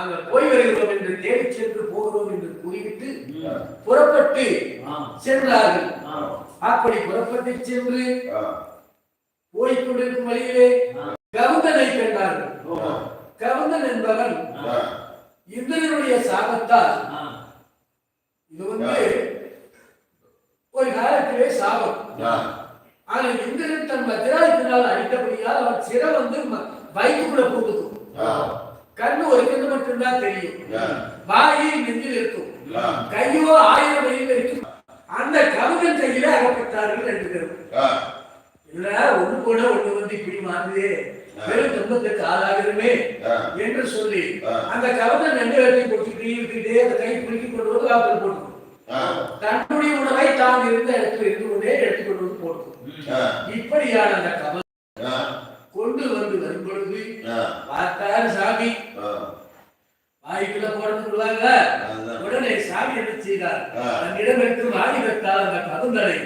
நாங்கள் போய் வருகிறோம் என்று தேடி சென்று போகிறோம் என்று கூறிவிட்டு புறப்பட்டு சென்றார்கள். அப்படி புறப்பட்டு சென்று போய்க் கொண்டிருக்கும் வழியிலே கவுந்தனை கண்டார்கள். கவுந்தன் என்பவன் இந்திரனுடைய சாபத்தால் இது வந்து ஒரு காலத்திலே சாபம். ஆனால் இந்திரன் தன் வஜ்ராயுத்தினால் அடித்தபடியால் அவன் சிறை வந்து வயிற்றுக்குள்ள போட்டுக்கும். கண்ணு ஒரு கண்ணு மட்டும்தான் தெரியும். வாயில் நெஞ்சில் இருக்கும். கையோ ஆயிரம் வழியில் இருக்கும். அந்த கவுந்தன் கையில அகப்பட்டார்கள் ரெண்டு பேரும். இல்ல ஒண்ணு கூட ஒண்ணு வந்து இப்படி மாறுதே. வெறும் துன்பத்துக்கு ஆளாகிறமே என்று சொல்லி அந்த கவர்னர் ரெண்டு பேர்த்தையும் கொடுத்துட்டு இழுத்துக்கிட்டே அந்த கை குலுக்கி கொண்டு வந்து காப்பில் போட்டுக்கும். தன்னுடைய உணவை தான் இருந்த இடத்துல இருந்து கொண்டே எடுத்துக் கொண்டு வந்து போட்டுக்கும். இப்படியான அந்த கவல் கொண்டு வந்து வரும் பொழுது பார்த்தாரு சாமி போறதுக்குள்ளாங்க உடனே சாமி என்ன செய்தார்? தன்னிடம் இருக்கும் ஆயுதத்தால் அந்த கவுந்தனை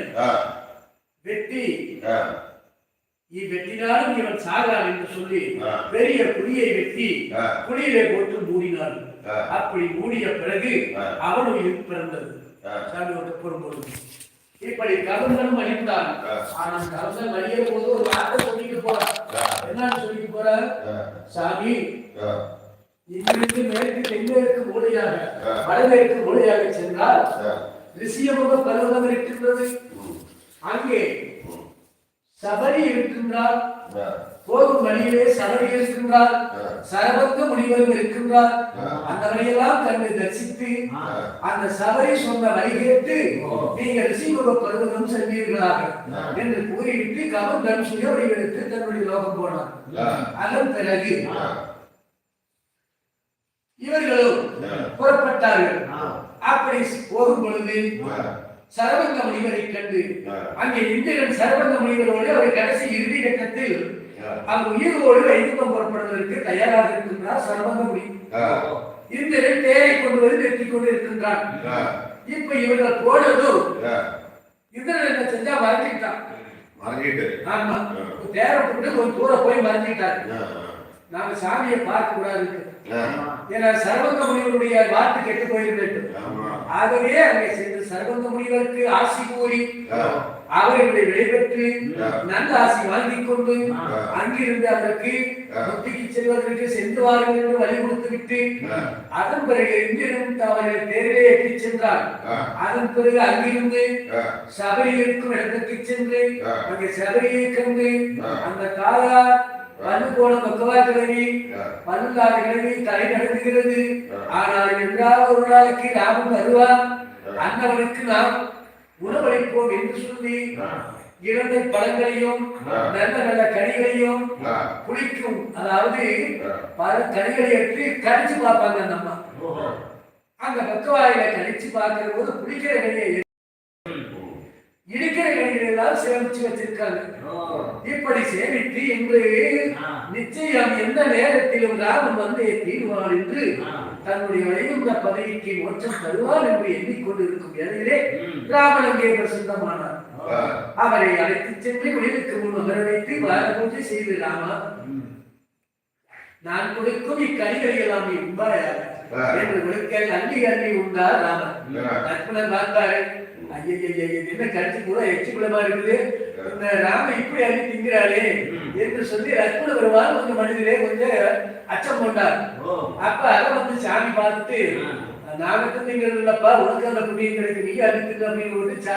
வெட்டி வெட்டினாலும் இவன் சாகான் என்று சொல்லி பெரிய குழியை வெட்டி குழியிலே போட்டு மூடினார். அப்படி மூடிய பிறகு அவன் உயிர் பிறந்தது. சாமி போகும்போது. இப்படி கவுந்தனும் அழிந்தான் ஆனால் கவுந்தன் அழிய போது ஒரு வார்த்தை சொல்லிட்டு போறான். என்னன்னு சொல்லிட்டு போறார்? சாமி வடமேற்கு மூலையாக சென்றால் ரிஷியமுக பர்வதம் இருக்கின்றது. அங்கே சபரி இருக்கின்றார். போகும் வழியிலே சபரி இருக்கின்றார். சரபங்க முனிவரும் இருக்கின்றார். அந்த வழியெல்லாம் தன்னை தரிசித்து அந்த சபரி சொன்ன வழி கேட்டு நீங்க ரிஷிமுக பருவதம் சென்றீர்களாக என்று கூறிவிட்டு கவர்ந்தன் சுய வடிவெடுத்து தன்னுடைய லோகம் போனார். அதன் பிறகு இவர்களும் புறப்பட்டார்கள். அப்படி போகும் பொழுது சரவங்க முனிவரை கண்டு அங்கே இந்திரன் சரவங்க முனிவரோடு அவர் கடைசி இறுதி கட்டத்தில் அந்த உயிரோடு வைகுந்தம் புறப்படுவதற்கு தயாராக இருக்கின்றார் சரவங்க முனி. இந்திரன் தேரை கொண்டு வந்து நிறுத்திக் கொண்டு இருக்கின்றான் இப்ப இவர்கள் போனதும் இந்திரன் என்ன செஞ்சா மறைஞ்சிட்டான். ஆமா. தேரை போட்டு கொஞ்சம் தூரம் போய் மறைஞ்சிட்டார். நாம சாமியை பார்க்க கூடாது ஏன்னா சர்வங்க முனிவருடைய வார்த்தை கெட்டு போயிருந்தது ஆகவே அங்கே சென்று சர்வங்க முனிவருக்கு ஆசி கூறி அவர்களுடைய விடைபெற்று நல்ல ஆசி வாங்கிக் கொண்டு அங்கிருந்து அவருக்கு முத்திக்கு செல்வதற்கு சென்று வாருங்கள் என்று வழி கொடுத்து விட்டு அதன் பிறகு இங்கிருந்து அவர்கள் தேர்வே எட்டி சென்றார். அதன் பிறகு அங்கிருந்து சபரி இருக்கும் இடத்துக்கு சென்று அங்கே சபரியை கண்டு அந்த தாயார் பல்லு போன பக்கவா கிழவி பல்லாத கிழவி தலை நடத்துகிறது ஆனால் என்றாவது ஒரு நாளைக்கு நாமும் வருவான் அன்னவனுக்கு நாம் உணவளிப்போம் என்று சொல்லி இழந்த பழங்களையும் நல்ல நல்ல கனிகளையும் குளிக்கும். அதாவது பல கனிகளை எடுத்து கடிச்சு பார்ப்பாங்க அந்த அம்மா. அந்த பக்கவாயில கடிச்சு பார்க்கிற போது குளிக்கிற கனியை சேமிச்சு வச்சிருக்காங்க இப்படி சேமித்து இன்று நிச்சயம் எந்த நேரத்திலும் ராமன் வந்து தீர்வான் என்று தன்னுடைய வைகுந்த பதவிக்கு மோட்சம் தருவார் என்று எண்ணிக்கொண்டிருக்கும் வேளையிலே ராமன் அங்கே பிரசந்தமானார் அவரை அழைத்து சென்று முடிவுக்கு முன் வரவைத்து வார பூஜை செய்து ராமா நான் கொடுக்கும் இக்கனிகளை எல்லாம் உண்பாயாக என்று கொடுக்க அள்ளி அள்ளி உண்டார் ராமன். லக்ஷ்மணன் பார்த்தாரு ஐயையே என்ன கட்சி கூட எச்சி குளமா இருக்குது? ராம இப்படி அள்ளி திங்கிறாளே என்று சொல்லி லக்ஷ்மண பெருமாள் கொஞ்சம் மனிதரே கொஞ்சம் அச்சம் கொண்டார். அப்ப அதை வந்து சாமி பார்த்துட்டு நாகத்தை திங்கிறது இல்லப்பா உனக்கு அந்த புண்ணியம் கிடைக்கு நீ அள்ளி திங்க அப்படின்னு